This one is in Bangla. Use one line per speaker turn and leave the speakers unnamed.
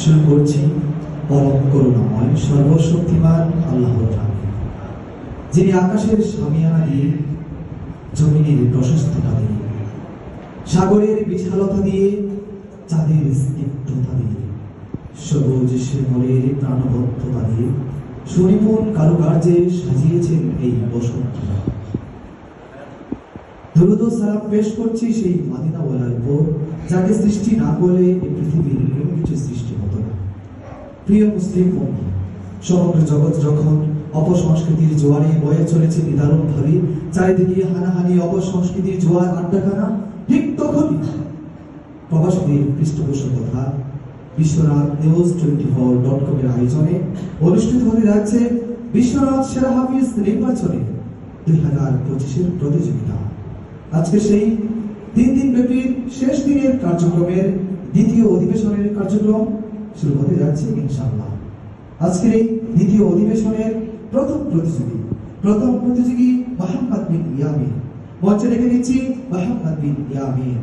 শুরু করছি। পরম করুণাময়, সর্বশক্তিমান আল্লাহ যিনি আকাশের সামিয়ানা দিয়ে, জমিনের প্রশস্ততা দিয়ে, সাগরের বিশালতা দিয়ে, চাঁদের স্নিগ্ধতা দিয়ে, সবুজ শ্যামলের প্রাণবদ্ধতা দিয়ে, সুনিপুণ কারুকার্যে সাজিয়েছেন এই বসন্ত দ্রুত সালাম পেশ করছি সেই মাদিনাওয়ালার উপর। যাকে সৃষ্টি না করলে এই পৃথিবীর কোনো কিছু সৃষ্টি হতো না। প্রিয় মুসলিম বন্ধু, সমগ্র জগৎ যখন অপসংস্কৃতির জোয়ারে বয়ে চলেছে নিদারুণ ভাবে, চারিদিকে হানাহানি, অপসংস্কৃতির জোয়ার আড্ডাখানা, ঠিক তখনই প্রবাসীদের পৃষ্ঠপোষকতা Biswanath news twenty four dot কমের আয়োজনে অনুষ্ঠিত হতে যাচ্ছে বিশ্বনাথ সেরা হাফিজ নির্বাচনে দুই হাজার পঁচিশের প্রতিযোগিতা। আজকে সেই তিন দিন ব্যাপী শেষ দিনের কার্যক্রমের দ্বিতীয় অধিবেশনের কার্যক্রম শুরু হতে যাচ্ছে ইনশাআল্লাহ। আজকের এই দ্বিতীয় অধিবেশনের প্রথম প্রতিযোগী প্রথম প্রতিযোগী মোহাম্মদ বিন ইয়ামিন। মঞ্চে রেখে দিচ্ছি মোহাম্মদ বিন ইয়ামিন।